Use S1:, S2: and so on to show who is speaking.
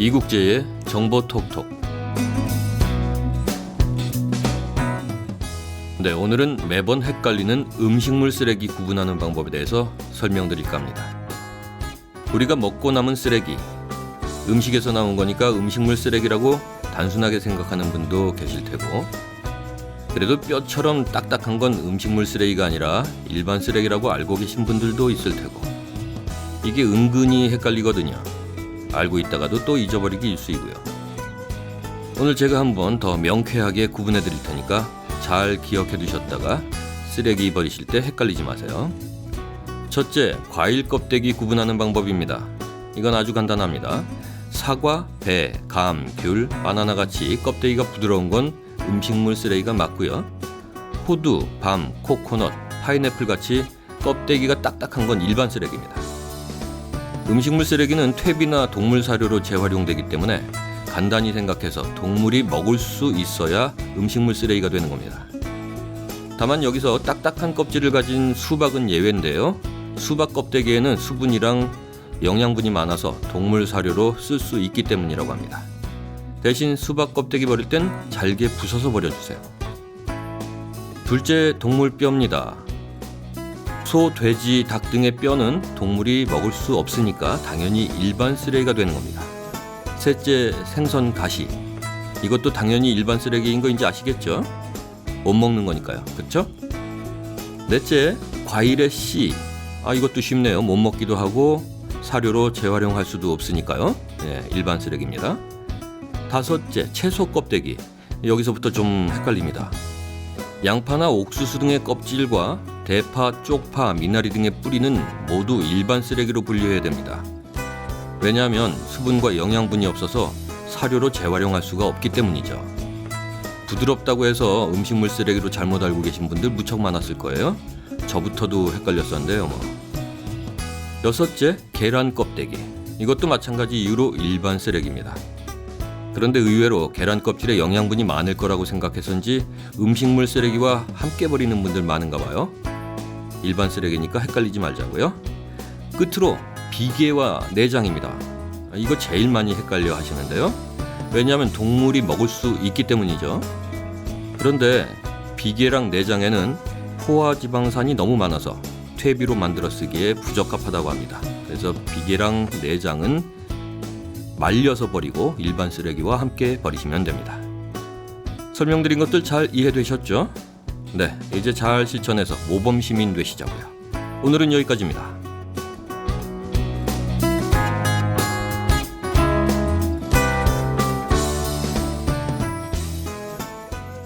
S1: 이국제의 정보 톡톡. 네, 오늘은 매번 헷갈리는 음식물 쓰레기 구분하는 방법에 대해서 설명드릴까 합니다. 우리가 먹고 남은 쓰레기, 음식에서 나온 거니까 음식물 쓰레기라고 단순하게 생각하는 분도 계실 테고, 그래도 뼈처럼 딱딱한 건 음식물 쓰레기가 아니라 일반 쓰레기라고 알고 계신 분들도 있을 테고, 이게 은근히 헷갈리거든요. 알고 있다가도 또 잊어버리기 일쑤이고요. 오늘 제가 한번 더 명쾌하게 구분해 드릴 테니까 잘 기억해 두셨다가 쓰레기 버리실 때 헷갈리지 마세요. 첫째, 과일 껍데기 구분하는 방법입니다. 이건 아주 간단합니다. 사과, 배, 감, 귤, 바나나 같이 껍데기가 부드러운 건 음식물 쓰레기가 맞고요. 호두, 밤, 코코넛, 파인애플 같이 껍데기가 딱딱한 건 일반 쓰레기입니다. 음식물 쓰레기는 퇴비나 동물 사료로 재활용되기 때문에 간단히 생각해서 동물이 먹을 수 있어야 음식물 쓰레기가 되는 겁니다. 다만 여기서 딱딱한 껍질을 가진 수박은 예외인데요. 수박 껍데기에는 수분이랑 영양분이 많아서 동물 사료로 쓸 수 있기 때문이라고 합니다. 대신 수박 껍데기 버릴 땐 잘게 부숴서 버려주세요. 둘째 동물 뼈입니다. 소, 돼지, 닭 등의 뼈는 동물이 먹을 수 없으니까 당연히 일반 쓰레기가 되는 겁니다. 셋째, 생선 가시. 이것도 당연히 일반 쓰레기인 거 이제 아시겠죠? 못 먹는 거니까요. 그렇죠? 넷째, 과일의 씨. 아, 이것도 쉽네요. 못 먹기도 하고 사료로 재활용할 수도 없으니까요. 예, 일반 쓰레기입니다. 다섯째, 채소 껍데기. 여기서부터 좀 헷갈립니다. 양파나 옥수수 등의 껍질과 대파, 쪽파, 미나리 등의 뿌리는 모두 일반 쓰레기로 분류해야 됩니다. 왜냐하면 수분과 영양분이 없어서 사료로 재활용할 수가 없기 때문이죠. 부드럽다고 해서 음식물 쓰레기로 잘못 알고 계신 분들 무척 많았을 거예요. 저부터도 헷갈렸었는데요, 뭐. 여섯째, 계란 껍데기. 이것도 마찬가지 이유로 일반 쓰레기입니다. 그런데 의외로 계란 껍질에 영양분이 많을 거라고 생각해서인지 음식물 쓰레기와 함께 버리는 분들 많은가 봐요. 일반 쓰레기니까 헷갈리지 말자고요. 끝으로 비계와 내장입니다. 아, 이거 제일 많이 헷갈려 하시는데요. 왜냐하면 동물이 먹을 수 있기 때문이죠. 그런데 비계랑 내장에는 포화지방산이 너무 많아서 퇴비로 만들어 쓰기에 부적합하다고 합니다. 그래서 비계랑 내장은 말려서 버리고 일반 쓰레기와 함께 버리시면 됩니다. 설명드린 것들 잘 이해되셨죠? 네, 이제 잘 실천해서 모범 시민 되시자고요. 오늘은 여기까지입니다.